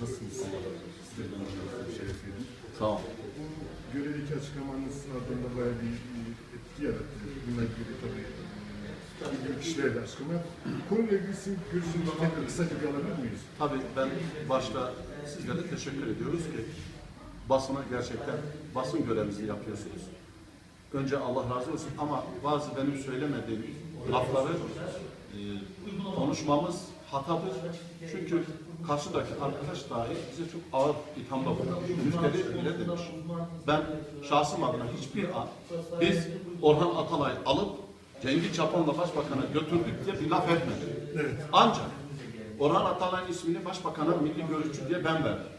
Nasılsınız? Sağ ol. Bu görevdeki açıklamanız ardında bayağı bir etki yarattı. Bununla ilgili tabii ilgili kişiler de açıklama yaptı. Konuyla ilgili sizin görüşünüzü tekrar kısaca bir alabilir miyiz? Tabii ben başta sizlere teşekkür ediyoruz ki basına gerçekten basın görevinizi yapıyorsunuz. Önce Allah razı olsun ama bazı benim söylemediğim lafları e, konuşmamız hatadır. Çünkü karşıdaki arkadaş dahi bize çok ağır ithamda bulundu. Müfteri bile demiş. Ben şahsım adına hiçbir an biz Orhan Atalay alıp Cengiz Çapan'la başbakana götürdük diye bir laf etmedim. Ancak Orhan Atalay'ın ismini başbakana milli görüşçü diye ben verdim.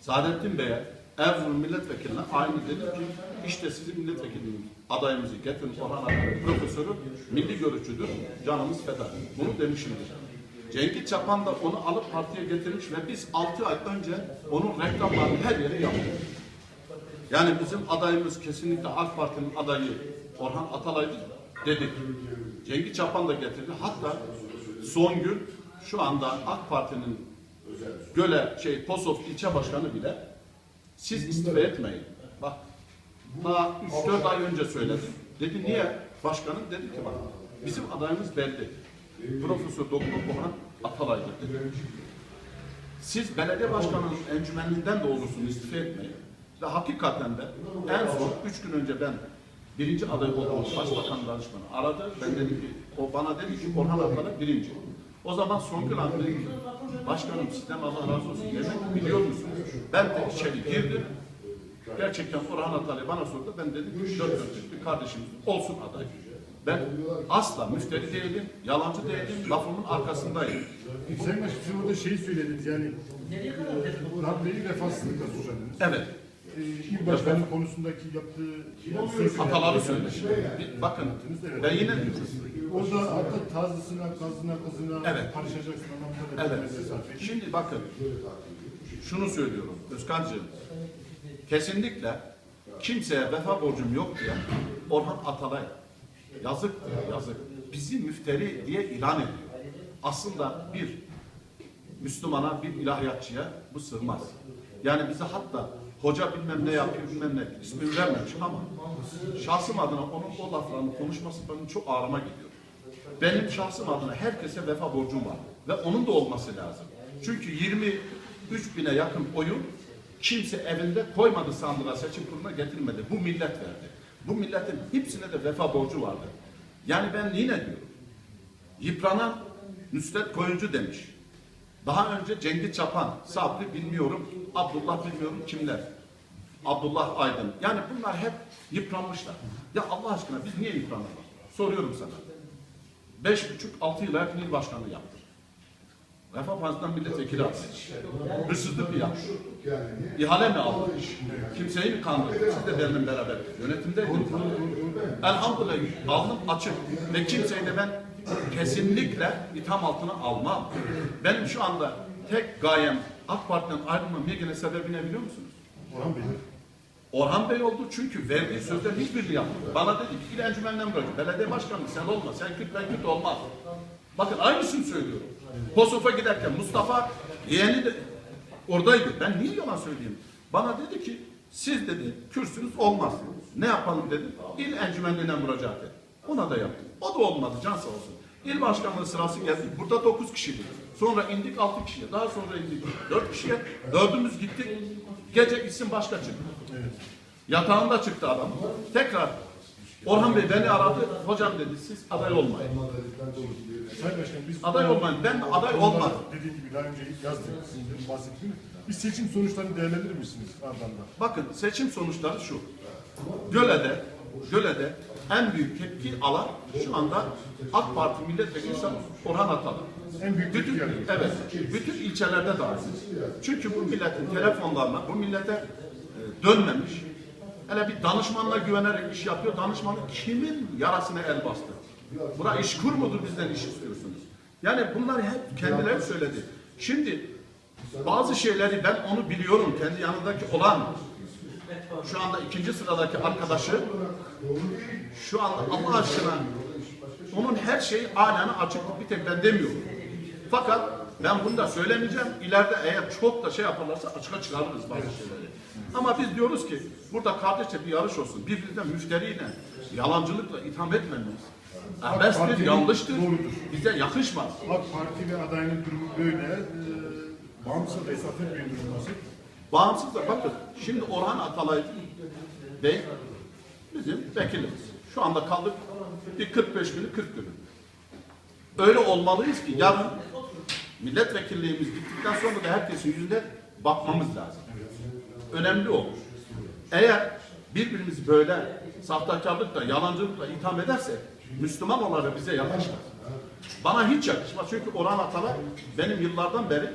Saadettin Bey'e Erzurum milletvekiline aynı dedim ki işte sizin milletvekiliniz adayımızı getirin Orhan Atalay profesörü milli görüşçüdür canımız feda. Bunu demişimdir. Cengiz Çapan da onu alıp partiye getirmiş ve biz 6 ay önce onun reklamlarını her yere yaptık. Yani bizim adayımız kesinlikle AK Parti'nin adayı Orhan Atalay'dır dedik. Cengiz Çapan da getirdi. Hatta son gün şu anda AK Parti'nin Göle şey Posof ilçe başkanı bile siz istifa etmeyin. Bak daha 3-4 ay önce söyledim. Dedi niye? Başkanım dedi ki bak bizim adayımız belli. Profesör Doktor Orhan Atalay'dır. Siz belediye başkanının encümeninden de olursunuz istifa etmeyin. Ve hakikaten de en son üç gün önce ben birinci aday olduğum başbakan danışmanı aradı. Ben dedim ki, o bana dedi ki Orhan Atalay birinci. O zaman Songül Hanım dedi ki, başkanım sizden Allah razı olsun demek biliyor musunuz? Ben de içeri girdim. Gerçekten Orhan Atalay bana sordu. Ben dedim ki dört bir kardeşimiz olsun aday. Ben asla müfteri değilim, yalancı değilim, lafımın arkasındayım. Sayın Başkanım siz orada şeyi söylediniz yani Orhan Bey'i vefasızlıkla suçladınız. Evet, E, İl başkanı konusundaki yaptığı hataları söyledim. Bakın, ben yine. Orada hatta tazısına, kazına, kızına Evet. karışacaksın anlamında da bir Evet. Şimdi bakın, şunu söylüyorum Özkan'cığım. Kesinlikle kimseye vefa borcum yok diye Orhan Atalay yazık diyor, yazık. Bizi müfteri diye ilan ediyor. Aslında bir Müslümana, bir ilahiyatçıya bu sığmaz. Yani bize hatta hoca bilmem ne yapıyor, bilmem ne ismini vermemiş ama şahsım adına onun o laflarını konuşması benim çok ağrıma gidiyor. Benim şahsım adına herkese vefa borcum var. Ve onun da olması lazım. Çünkü 23 bine yakın oyu kimse evinde koymadı sandığa seçim kuruluna getirmedi. Bu millet verdi. Bu milletin hepsine de vefa borcu vardı. Yani ben yine diyorum. Yıpranan Nusret Koyuncu demiş. Daha önce Cengiz Çapan, Sabri bilmiyorum, Abdullah bilmiyorum kimler. Abdullah Aydın. Yani bunlar hep yıpranmışlar. Ya Allah aşkına biz niye yıpranalım? Soruyorum sana. Beş buçuk, altı yıl hep il başkanı yaptı. Refah Partisi'nden milletvekili aldı. Hırsızlık mı yaptı? İhale mi aldı? Kimseyi mi kandırdı? Siz de benimle beraber yönetimdeydiniz. Elhamdülillah alnım açık ve kimseyi de ben kesinlikle itham altına almam. Benim şu anda tek gayem AK Parti'den ayrılmam yegane sebebi ne biliyor musunuz? Orhan Bey. Orhan Bey oldu çünkü verdiği sözler hiçbirini yapmadı. Bana dedi ki il encümenden bırak. Belediye başkanı sen olma. Sen küt ben küt olmaz. Bakın aynısını söylüyorum. Kosof'a giderken Mustafa yeğeni de oradaydı. Ben niye yalan söyleyeyim? Bana dedi ki siz dedi kürsünüz olmaz. Ne yapalım dedi. İl encümenliğine müracaat et. Ona da yaptım. O da olmadı can sağ olsun. İl başkanlığı sırası geldi. Burada 9 kişiydik. Sonra indik 6 kişiye. Daha sonra indik 4 kişiye. Dördümüz gittik. Gece isim başka çıktı. Yatağında çıktı adam. Tekrar Orhan Bey beni aradı. Hocam dedi siz aday olmayın. Sayın Başkanım biz Aday olmayın. Ben de aday olmadım. Dediğim gibi daha önce yazdık sizin bahsettiğiniz. Bir seçim sonuçlarını değerlendirir misiniz ardından da? Bakın seçim sonuçları şu. Göle'de, Göle'de en büyük tepki alan şu anda AK Parti milletvekili Orhan Atalı. En büyük tepki Bütün, alıyor. evet, bütün ilçelerde dahil. Çünkü bu milletin telefonlarına, bu millete e, dönmemiş. Hele bir danışmanla güvenerek iş yapıyor. Danışmanın kimin yarasına el bastı? Bura işkur mudur bizden iş istiyorsunuz? Yani bunlar hep kendileri söyledi. Şimdi bazı şeyleri ben onu biliyorum. Kendi yanındaki olan şu anda ikinci sıradaki arkadaşı şu anda Allah aşkına onun her şeyi alene açık bir tek ben demiyorum. Fakat Ben bunu da söylemeyeceğim. İleride eğer çok da şey yaparlarsa açığa çıkarırız bazı şeyleri. Ama biz diyoruz ki burada kardeşçe bir yarış olsun. Birbirinden müfteriyle, yalancılıkla itham etmemeliyiz. Partinin yanlıştır. doğrudur. Bize yakışmaz. AK Parti ve adayının durumu böyle. Ee, bağımsız Zafer Bey'in durumu nasıl? Bağımsız da bakın şimdi Orhan Atalay Bey bizim vekilimiz. Şu anda kaldık bir 45 günü 40 günü. Öyle olmalıyız ki yarın milletvekilliğimiz gittikten sonra da herkesin yüzünde bakmamız lazım. Önemli olur. Eğer birbirimizi böyle sahtekarlıkla, yalancılıkla itham ederse Müslüman olarak bize yakışmaz. Bana hiç yakışmaz. Çünkü Orhan Atalay benim yıllardan beri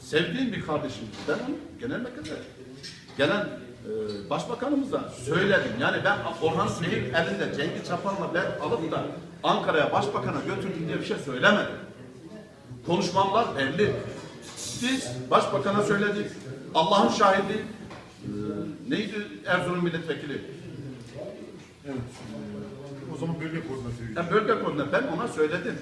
sevdiğim bir kardeşim. Ben genel merkezde gelen e, başbakanımızdan söyledim. Yani ben Orhan Bey'in elinde Cengiz Çapan'la ben alıp da Ankara'ya başbakana götürdüm diye bir şey söylemedim. Konuşmamlar belli. Biz başbakana söyledik. Allah'ın şahidi e, neydi Erzurum milletvekili? Evet. Ee, o zaman bölge koordinatörü. Ben bölge koordinatörü ben ona söyledim.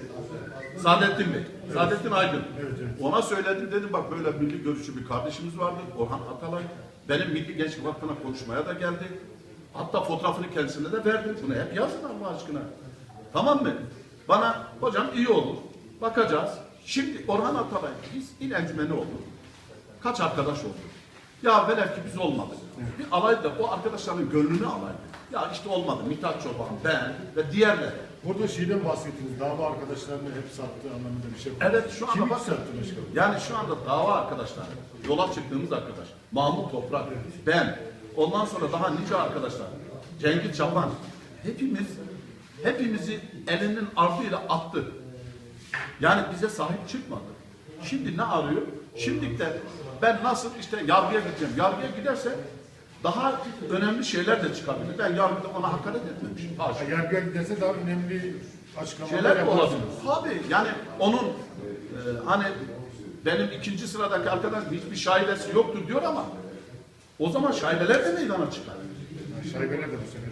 Saadettin Bey, Saadettin Aydın. Evet, evet. Ona söyledim dedim bak böyle milli görüşçü bir kardeşimiz vardı Orhan Atalay. Benim Milli Gençlik Vakfı'na konuşmaya da geldi. Hatta fotoğrafını kendisine de verdim. Bunu hep yazın Allah aşkına. Tamam mı? Bana hocam iyi olur. Bakacağız. Şimdi Orhan Atalay biz il encümeni olduk. Kaç arkadaş oldu? Ya velev ki biz olmadık. Bir alaydı da o arkadaşların gönlünü alaydı. Ya işte olmadı. Mithat Çoban, ben ve diğerleri. Burada şeyden bahsettiniz. Dava arkadaşlarını hep sattı anlamında bir şey. Evet şu anda Kimi bakın. sattı başkanım? Yani şu anda dava arkadaşlar, yola çıktığımız arkadaş, Mahmut Toprak, ben, ondan sonra daha nice arkadaşlar, Cengiz Çapan, hepimiz, hepimizi elinin ardıyla attı. Yani bize sahip çıkmadı. Şimdi ne arıyor? Şimdi de ben nasıl işte yargıya gideceğim. Yargıya giderse daha önemli şeyler de çıkabilir. Ben yargıda ona hakaret etmemişim. Haşa Ha, Yargıya giderse daha önemli açıklamalar şeyler olabilir. Tabii yani onun e, hani benim ikinci sıradaki arkadaş hiçbir şaibesi yoktur diyor ama o zaman şaibeler de meydana çıkar. Şaibeler de bu sefer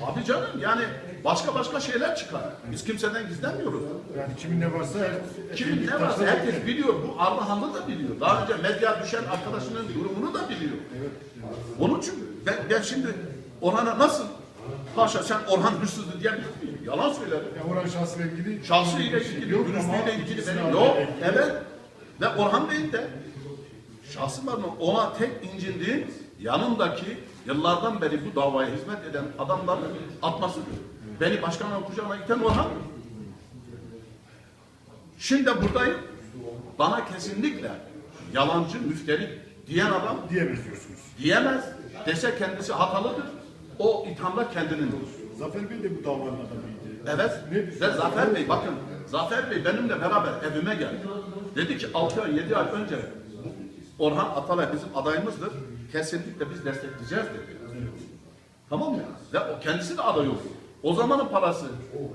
Tabii canım yani başka başka şeyler çıkar. Biz kimseden gizlenmiyoruz. Yani kimin ne varsa her, Kimin ne varsa herkes biliyor. Bu Ardahanlı da biliyor. Daha önce medya düşen arkadaşının durumunu da biliyor. Onun için ben, ben şimdi Orhan'a nasıl Haşa sen Orhan hırsızdı diyebilir miyim? Yalan söylerim. Yani Orhan şahsıyla ilgili Şahsıyla ilgili, yok dürüstlüğüyle ilgili benim yok. Evet. Ve Orhan Bey'in de şahsı var mı? Ona tek incindiği yanındaki yıllardan beri bu davaya hizmet eden adamların atmasıdır. Beni başkanın kucağına iten Orhan. Şimdi buradayım. Bana kesinlikle yalancı, müfteri diyen adam diyemez diyorsunuz. diyemez. Dese kendisi hatalıdır. O ithamlar kendinindir. Zafer Bey de bu davanın adamıydı. Evet. Ne Ve? Zafer Bey bakın. Zafer Bey benimle beraber evime geldi. Dedi ki 6 ay 7 ay önce Orhan Atalay bizim adayımızdır. Kesinlikle biz destekleyeceğiz dedi. Tamam mı? Ve o kendisi de aday oldu. O zamanın parası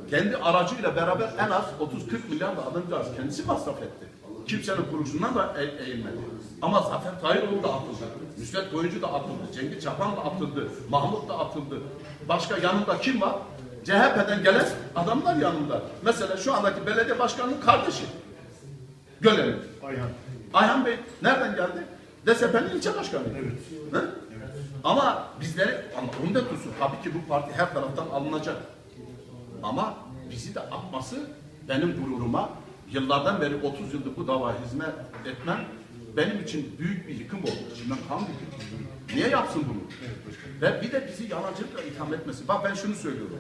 kendi aracıyla beraber en az 30-40 milyar da adamcağız kendisi masraf etti. Kimsenin kuruşundan da e- eğilmedi. Ama Zafer Tayiroğlu da atıldı. Müsvet Koyuncu da atıldı. Cengiz Çapan da atıldı. Mahmut da atıldı. Başka yanında kim var? CHP'den gelen adamlar yanında. Mesela şu andaki belediye başkanının kardeşi. Gölelim. Ayhan. Ayhan Bey nereden geldi? DSP'nin ilçe başkanı. Evet. Hı? Ama bizleri onu da tutsun. Tabii ki bu parti her taraftan alınacak. Ama bizi de atması benim gururuma yıllardan beri 30 yıldır bu davaya hizmet etmem benim için büyük bir yıkım oldu. İçimden kan döküldü. Niye yapsın bunu? Ve bir de bizi yalancılıkla itham etmesi. Bak ben şunu söylüyorum.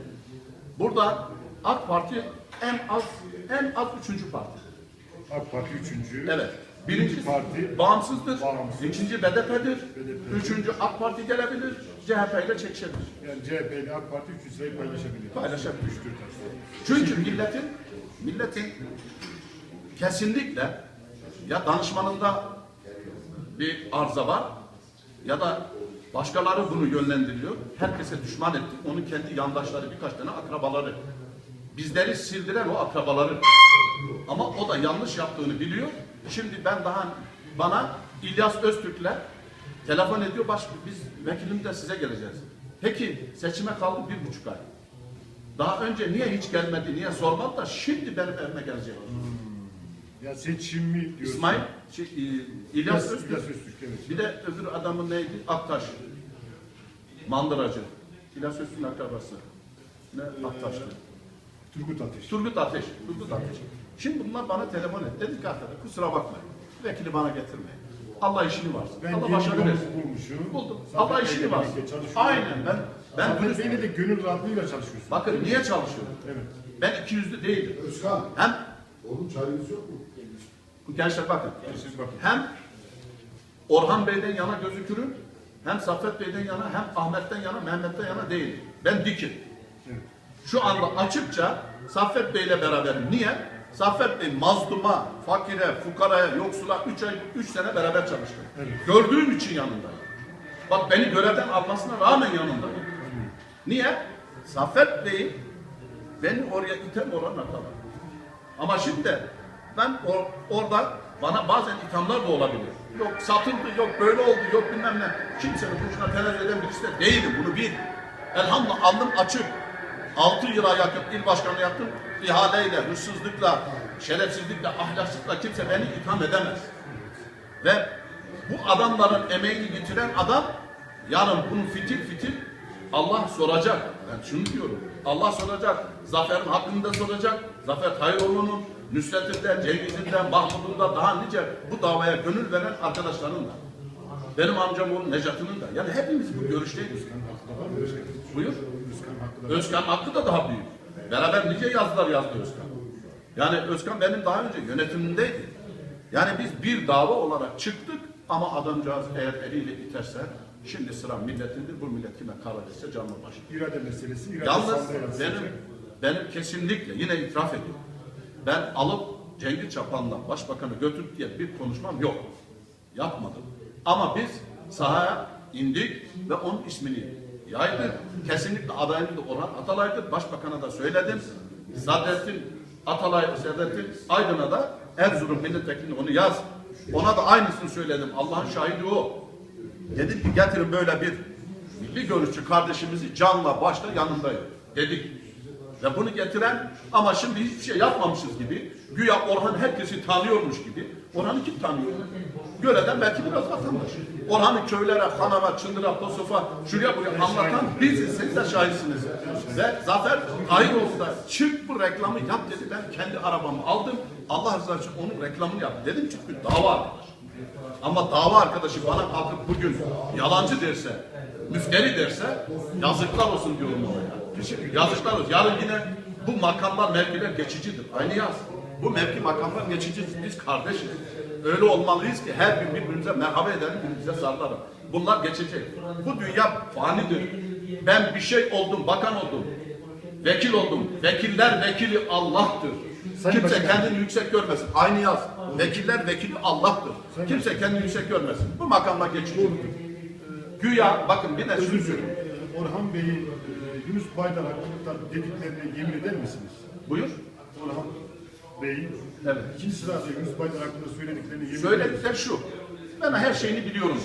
Burada AK Parti en az en az üçüncü parti. AK Parti üçüncü. Evet. Birinci parti bağımsızdır. Bağımsız. İkinci BDP'dir. Üçüncü AK Parti gelebilir. CHP ile çekişebilir. Yani CHP ile AK Parti üçüncü sırayı paylaşabilir. Paylaşabilir. Üç. Çünkü milletin milletin kesinlikle ya danışmanında bir arıza var ya da başkaları bunu yönlendiriyor. Herkese düşman ettik. Onun kendi yandaşları birkaç tane akrabaları. Bizleri sildiren o akrabaları. Ama o da yanlış yaptığını biliyor. Şimdi ben daha bana İlyas Öztürk'le telefon ediyor. Baş, biz vekilim de size geleceğiz. Peki seçime kaldı bir buçuk ay. Daha önce niye hiç gelmedi, niye sormadı da şimdi benim evime gelecek. Ya seçim mi diyorsun? İsmail, şey, e, İlyas İlyas, Öztürk. İlyas Öztürk evet. Bir de öbür adamın neydi? Aktaş. Mandıracı. İlyas Öztürk'ün akrabası. Ne? Aktaş'tı. Turgut Ateş. Turgut Ateş. Turgut Ateş. Şimdi bunlar bana telefon etti. Dedik ki arkadaş kusura bakma. Vekili bana getirme. Allah işini var. Ben Allah başarı versin. bulmuşum. Buldum. Zaten Allah işini var. Aynen. Ben ben Zaten dürüst- beni de gönül rahatlığıyla çalışıyorsun. Bakın niye çalışıyorum? Evet. Ben iki yüzlü değilim. Özkan, Hem oğlum çayınız yok mu? gençler bakın. Siz bakın. Hem Orhan Bey'den yana gözükürüm. Hem Saffet Bey'den yana hem Ahmet'ten yana Mehmet'ten yana değilim. Ben dikim. Evet. Şu anda açıkça Saffet Bey'le beraberim. Niye? Saffet Bey mazluma, fakire, fukaraya, yoksula 3 ay 3 sene beraber çalıştım. Evet. Gördüğüm için yanındayım. Bak beni görevden almasına rağmen yanındayım. Niye? Saffet Bey beni oraya iten oran atalar. Ama şimdi ben or- orada bana bazen ithamlar da olabilir. Yok satıldı, yok böyle oldu, yok bilmem ne. Kimsenin kuşuna tenezzül eden birisi de değilim, bunu bil. Elhamdülillah alnım açık. 6 yıla yakın il başkanı yaptım. İhaleyle, hırsızlıkla, şerefsizlikle, ahlaksızlıkla kimse beni itham edemez. Ve bu adamların emeğini getiren adam yarın bunu fitil fitil Allah soracak. Ben şunu diyorum. Allah soracak. Zafer'in hakkında soracak. Zafer Tayyoroğlu'nun, Nusret'inden, Cengiz'inden, Mahmud'undan daha nice bu davaya gönül veren arkadaşların da. Benim amcamın Necat'ının da. Yani hepimiz bu görüşteyiz. Da? Buyur. Da. Özkan hakkı da daha büyük. Beraber nice yazılar yazdı Özkan. Yani Özkan benim daha önce yönetimindeydi. Yani biz bir dava olarak çıktık ama adamcağız eğer eliyle iterse şimdi sıra milletindir. Bu millet kime karar etse canlı başı. İrade meselesi, irade Yalnız benim benim kesinlikle yine itiraf ediyorum. Ben alıp Cengiz Çapan'la başbakanı götürdük diye bir konuşmam yok. Yapmadım. Ama biz sahaya indik ve onun ismini yaydık. Kesinlikle adayımız da Orhan Atalay'dır. Başbakan'a da söyledim. Sadettin Atalay, Sadettin Aydın'a da Erzurum milletvekili onu yaz. Ona da aynısını söyledim. Allah'ın şahidi o. Dedim ki getirin böyle bir milli görüşçü kardeşimizi canla başla yanındayım dedik. Ve bunu getiren ama şimdi hiçbir şey yapmamışız gibi güya Orhan herkesi tanıyormuş gibi. Orhan'ı kim tanıyor? Göreden belki biraz vatandaş. Orhan'ı köylere, Hanama, Çındıra, Tosufa, şuraya buraya anlatan biziz. Siz de şahitsiniz. Ve Zafer Ayıroğlu da çık bu reklamı yap dedi. Ben kendi arabamı aldım. Allah rızası için onun reklamını yaptım. Dedim çünkü dava arkadaş. Ama dava arkadaşı bana kalkıp bugün yalancı derse, müfteri derse yazıklar olsun diyorum oraya. Yazıklar olsun. Yarın yine bu makamlar, mevkiler geçicidir. Aynı yaz. Bu mevki makamlar geçicidir. Biz kardeşiz. Öyle olmalıyız ki her gün birbirimize merhaba edelim, birbirimize sarılalım. Bunlar geçecek. Bu dünya fanidir. Ben bir şey oldum, bakan oldum. Vekil oldum. Vekiller vekili Allah'tır. Sayın Kimse Başkan. kendini yüksek görmesin. Aynı yaz. Vekiller vekili Allah'tır. Kimse kendini yüksek görmesin. Bu makamla geçici. Güya bakın bir de şunu söyleyeyim. dilerim. Orhan Bey'in e, Yunus Baydar hakkında dediklerini yemin eder misiniz? Buyur. Orhan Bey'in Evet. ikinci sırada Yunus Baydar hakkında söylediklerini yemin? Söyledikler şu. Ben her şeyini biliyorum.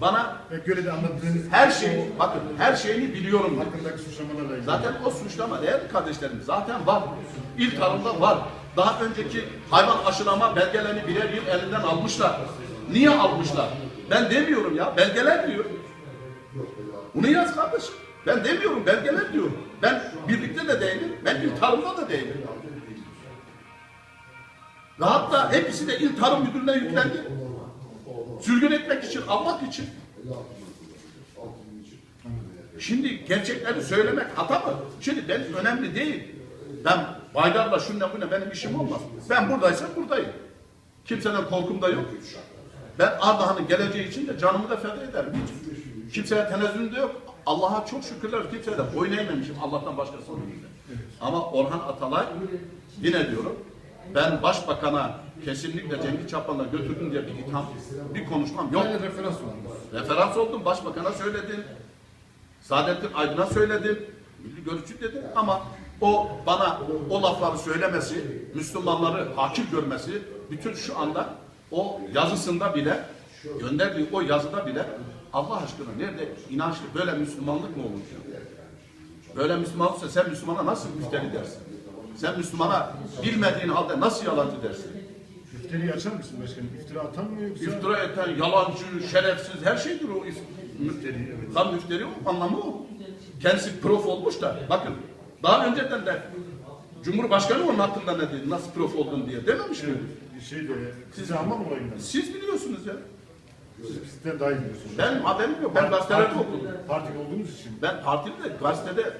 Bana Ve görede anlattığınız her şeyi, bakın her şeyini biliyorum. hakkındaki suçlamalarla ilgili. Zaten o suçlama değerli kardeşlerim zaten var. İl tarımda var. Daha önceki hayvan aşılama belgelerini birer bir elinden almışlar. Niye almışlar? Ben demiyorum ya. Belgeler diyor. Bunu yaz kardeşim. Ben demiyorum belgeler diyorum. Ben birlikte de değilim. Ben il tarımda da değilim. Ve hatta hepsi de il tarım müdürlüğüne yüklendi. Sürgün etmek için, almak için. Şimdi gerçekleri söylemek hata mı? Şimdi ben önemli değil. Ben Baydar'la şunla bu ne benim işim olmaz. Ben buradaysam buradayım. Kimseden korkum da yok. Ben Ardahan'ın geleceği için de canımı da feda ederim. Hiç. Kimseye tenezzülüm de yok. Allah'a çok şükürler kimseye de boyun eğmemişim Allah'tan başkasının önünde. Ama Orhan Atalay yine diyorum ben başbakana kesinlikle Cengiz Çapman'la götürdüm diye bir itham, bir konuşmam yok. Yani referans olmuş. Referans oldum, başbakana söyledim. Saadettin Aydın'a söyledim. Milli görüşçü dedim ama o bana o lafları söylemesi, Müslümanları hakir görmesi, bütün şu anda o yazısında bile, gönderdiği o yazıda bile Allah aşkına nerede inançlı böyle Müslümanlık mı olur? Böyle Müslüman olsa sen Müslümana nasıl müfteri dersin? Sen Müslümana bilmediğin halde nasıl yalancı dersin? Müfteri açar mısın başkanım? İftira atan mı yoksa? İftira eden, yalancı, şerefsiz her şeydir o. Müfteri evet. Tam müfteri o, anlamı o. Kendisi prof olmuş da, bakın daha önceden de Cumhurbaşkanı onun hakkında ne dedi, nasıl prof oldun diye dememiş mi? Şeyde, size hamam olayından. Siz biliyorsunuz ya. Siz bizden daha iyi biliyorsunuz. Ben haberim yok, ben gazetelerde Parti- okudum. Partili olduğunuz için. Ben partide de gazetede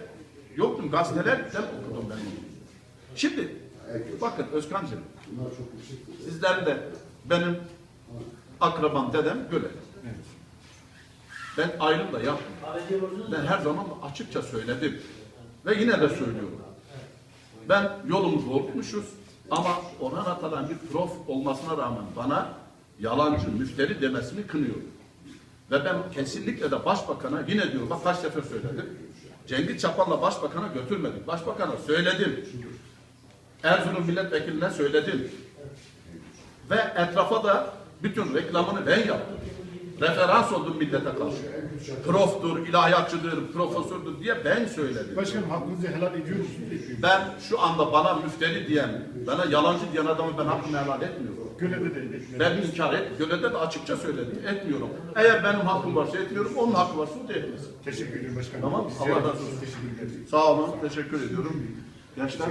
yoktum, gazetelerden. Şimdi, bakın Özkan'cığım, Bunlar çok yüksek. sizler de benim akrabam, dedem böyle. Ben ayrım da yapmıyorum. Ben her zaman açıkça söyledim. Ve yine de söylüyorum. Ben yolumuzu unutmuşuz ama Orhan Atalan bir prof olmasına rağmen bana yalancı, müfteri demesini kınıyorum. Ve ben kesinlikle de başbakana yine diyorum bak kaç sefer söyledim. Cengiz Çapan'la başbakana götürmedik. Başbakana söyledim. Erzurum milletvekiline söyledim. Ve etrafa da bütün reklamını ben yaptım. Referans oldum millete karşı. Proftur, ilahiyatçıdır, profesördür diye ben söyledim. Başkanım hakkınızı helal ediyor musunuz? Ben şu anda bana müfteri diyen, bana yalancı diyen adamı ben hakkımı helal etmiyorum. Gölede de. Ben inkar et, gölede de açıkça söyledim, etmiyorum. Eğer benim hakkım varsa etmiyorum, onun hakkı varsa o da etmesin. Teşekkür ederim başkanım. Tamam, Allah razı olsun. Teşekkür ederim. Sağ olun, teşekkür ediyorum. Gençler.